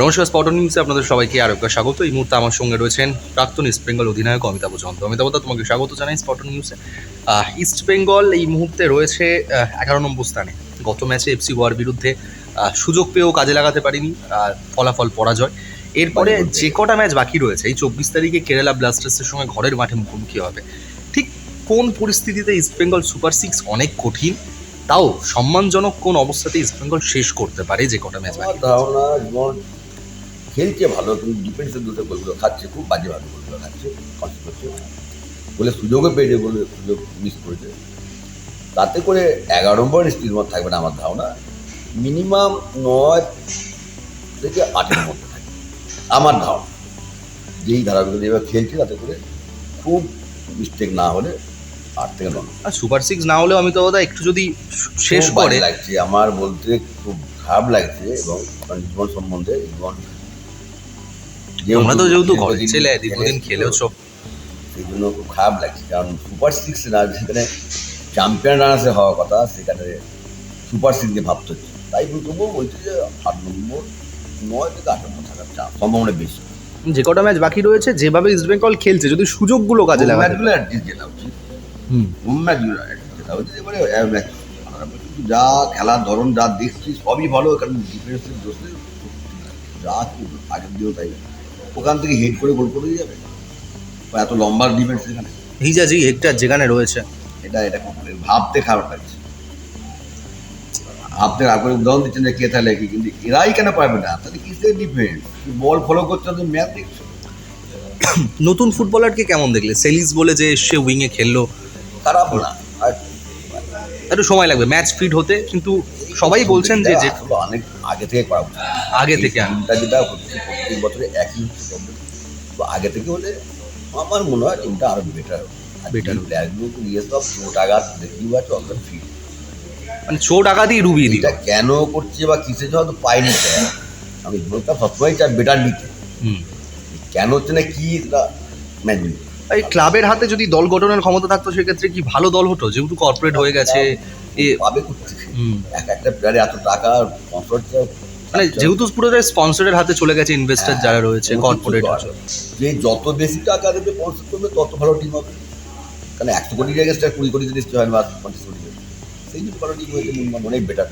নমস্কার স্পটন নিউজে আপনাদের সবাইকে আরও একবার স্বাগত। এই মুহূর্তে আমার সঙ্গে রয়েছেন প্রাক্তন ইস্ট বেঙ্গল অধিনায়ক অমিতাভ চন্দ্র অমিতাভদা তোমাকে স্বাগত জানাই স্পটন নিউজে ইস্ট বেঙ্গল এই মুহূর্তে রয়েছে এগারো নম্বর স্থানে। গত ম্যাচে এফসি গোয়ার বিরুদ্ধে সুযোগ পেয়েও কাজে লাগাতে পারিনি ফলাফল পরাজয়। এরপরে যে কটা ম্যাচ বাকি রয়েছে এই চব্বিশ তারিখে কেরালা ব্লাস্টার্সের সঙ্গে ঘরের মাঠে মুখোমুখি হবে। ঠিক কোন পরিস্থিতিতে ইস্ট বেঙ্গল সুপার সিক্স অনেক কঠিন তাও সম্মানজনক কোন অবস্থাতে ইস্ট বেঙ্গল শেষ করতে পারে যে কটা ম্যাচ বাকি খেলছে ভালো কিন্তু ডিফেন্সের দুটো গোলগুলো খাচ্ছে খুব বাজেভাবে গোলগুলো খাচ্ছে কষ্ট করছে। বলে সুযোগও পেয়েছে বলে সুযোগ মিস করেছে। তাতে করে এগারো নম্বর মধ্যে থাকবে না আমার ধারণা। মিনিমাম নয় থেকে আটের মধ্যে থাকবে। আমার ধারণা। যেই ধারাগুলো এবার খেলছে তাতে করে খুব মিস্টেক না হলে আট থেকে নয় আর সুপার সিক্স না হলেও আমি তো বোধহয় একটু যদি শেষ করে বাজে লাগছে। আমার বলতে খুব খারাপ লাগছে এবং আমার জীবন সম্বন্ধে জীবন তোমরা তো যেহেতু ঘরে ছেলে দীর্ঘদিন খেলেছো, খেলেওছো সেই জন্য খুব খারাপ লাগছে কারণ সুপার সিক্স না সেখানে চ্যাম্পিয়ন রানার্সে হওয়ার কথা সেখানে সুপার সিক্সকে ভাবতে হচ্ছে। তাই তবুও বলছে যে আট নম্বর নয় থেকে আট নম্বর থাকার চাপ সম্ভাবনা বেশি। যে কটা ম্যাচ বাকি রয়েছে যেভাবে ইস্ট বেঙ্গল খেলছে যদি সুযোগগুলো কাজে পারে। ম্যাচগুলো অ্যাটলিস্ট জেতা উচিত। হুম। ম্যাচগুলো অ্যাটলিস্ট জেতা উচিত এবারে। কিন্তু যা খেলার ধরন যা দেখছি সবই ভালো কারণ ডিফেন্সের দোষে যা কি আগের দিয়েও তাই। ওখান থেকে হেড করে গোল করে দিয়ে যাবে? বা এত লম্বা ডিফেন্স এখানে? হিজাজি হেক্টর যেখানে রয়েছে। এটা এটা ভাবতে খারাপ লাগছে। আপনি উদাহরণ দিচ্ছেন যে কে তাহলে কি? কিন্তু এরাই কেন পারবে না? তাহলে কিসের ডিফেন্স বল ফলো করছে তো ম্যাচ দেখছ? নতুন ফুটবলারকে কেমন দেখলে? সেলিস বলে যে সে উইংয়ে খেললো। খারাপ না। আর একটু সময় লাগবে ম্যাচ ফিট হতে কিন্তু সবাই বলছেন যে যে অনেক আগে থেকে করা উচিত। আগে থেকে। টিমটা যেটা প্রত্যেক বছরে একই তো আগে থেকে হলে আমার মনে হয় টিমটা আরও বেটার Better প্লেয়ারগুলো নিয়ে সব চোটাঘাত দেখি বা চকলেট ফিট মানে চোট আঘাতই ডুবিয়ে দিল। এটা কেন করছে বা কিসে হয়তো পাইনি আমি বলতাম সবসময় চাই বেটার নিতে হুম। কেন হচ্ছে না কি ম্যানেজমেন্ট এই ক্লাবের হাতে যদি দল গঠনের ক্ষমতা থাকতো সেক্ষেত্রে কি ভালো দল হতো? যেহেতু কর্পোরেট হয়ে গেছে এ পাবে এক একটা প্লেয়ারে এত টাকা মানে যেহেতু পুরোটাই স্পন্সরের হাতে চলে গেছে ইনভেস্টর হ্যাঁ, যারা রয়েছে কর্পোরেট যে যত বেশি টাকা দেবে স্পন্সর করবে তত ভালো টিম হবে। কারণ একশো কোটি জায়গায় কুড়ি কোটি নিশ্চয় হয় বা পঞ্চাশ কোটি সেই জন্য ভালো টিম হয়েছে অনেক বেটার